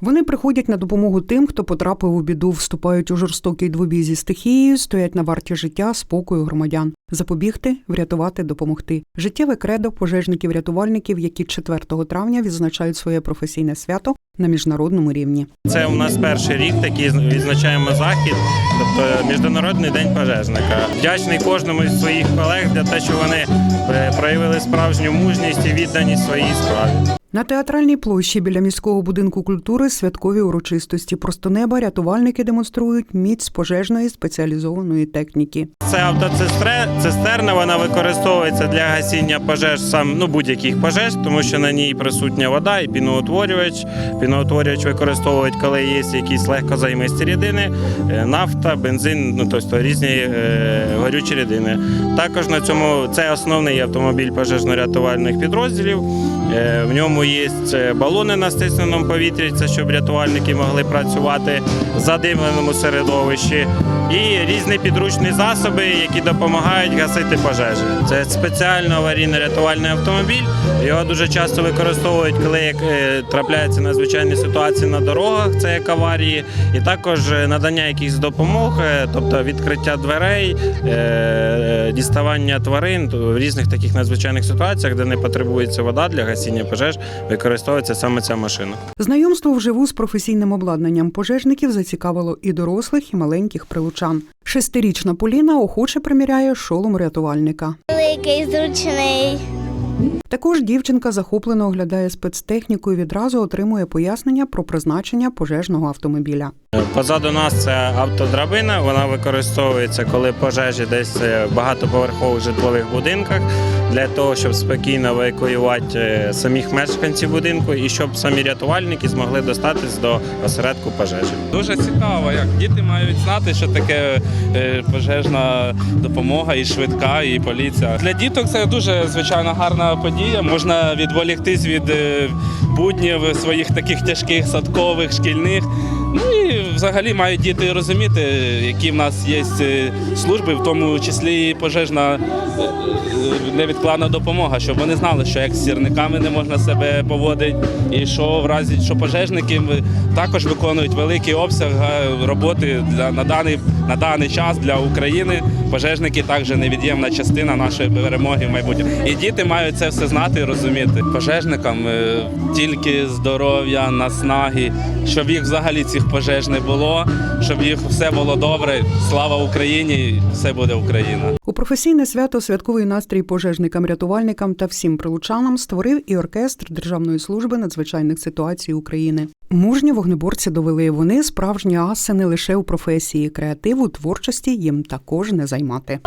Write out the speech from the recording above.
Вони приходять на допомогу тим, хто потрапив у біду, вступають у жорстокий двобій зі стихією, стоять на варті життя, спокою громадян, запобігти, врятувати, допомогти. Життєве кредо пожежників-рятувальників, які 4 травня відзначають своє професійне свято на міжнародному рівні. Це у нас перший рік такий відзначаємо захід, тобто Міжнародний день пожежника. Вдячний кожному із своїх колег за те, що вони е, проявили справжню мужність і відданість своїй справі. На театральній площі біля міського будинку культури святкові урочистості. Просто неба рятувальники демонструють міць пожежної спеціалізованої техніки. Це автоцистерна, вона використовується для гасіння пожеж сам ну будь-яких пожеж, тому що на ній присутня вода і піноутворювач. Піноутворювач використовують, коли є якісь легкозаймисті рідини, е, нафта, бензин, ну тобто різні е, горючі рідини. Також на цьому це основний автомобіль пожежно-рятувальних підрозділів. Е, В ньому є е, балони на стисненому повітрі, це щоб рятувальники могли працювати в задимленому середовищі, і різні підручні засоби, які допомагають гасити пожежі. Це спеціально аварійно-рятувальний автомобіль. Його дуже часто використовують, коли е, трапляються надзвичайні ситуації на дорогах, це як аварії, і також е, надання якихось допомог, е, тобто відкриття дверей, діставання тварин в різних таких надзвичайних ситуаціях, де не потребується вода для гасіння пожеж, використовується саме ця машина. Знайомство вживу з професійним обладнанням пожежників зацікавило і дорослих, і маленьких прилучан. Шестирічна Поліна охоче приміряє шолом рятувальника. Великий, зручний. Також дівчинка захоплено оглядає спецтехніку і відразу отримує пояснення про призначення пожежного автомобіля. Позаду нас це автодрабина. Вона використовується, коли пожежі десь е, в багатоповерхових житлових будинках для того, щоб спокійно евакуювати е, самих мешканців будинку і щоб самі рятувальники змогли достатись до осередку пожежі. Дуже цікаво, як діти мають знати, що таке е, пожежна допомога, і швидка, і поліція. Для діток це дуже звичайно гарна подія. Можна відволіктись від е, буднів своїх таких тяжких садкових, шкільних. Ну взагалі мають діти розуміти, які в нас є е, служби, в тому числі і пожежна е, невідкладна допомога, щоб вони знали, що як з сірниками не можна себе поводити, і що в разі що пожежники також виконують великий обсяг е, роботи на даний на даний час для України. Пожежники також невід'ємна частина нашої перемоги в майбутньому. І діти мають це все знати і розуміти. Пожежникам тільки здоров'я, наснаги, щоб їх взагалі цих пожеж не було, щоб їх все було добре. Слава Україні! Все буде Україна. У професійне свято святковий настрій пожежникам, рятувальникам та всім прилучанам створив і оркестр Державної служби надзвичайних ситуацій України. Мужні вогнеборці довели вони справжні аси не лише у професії, креативу, творчості їм також не займати.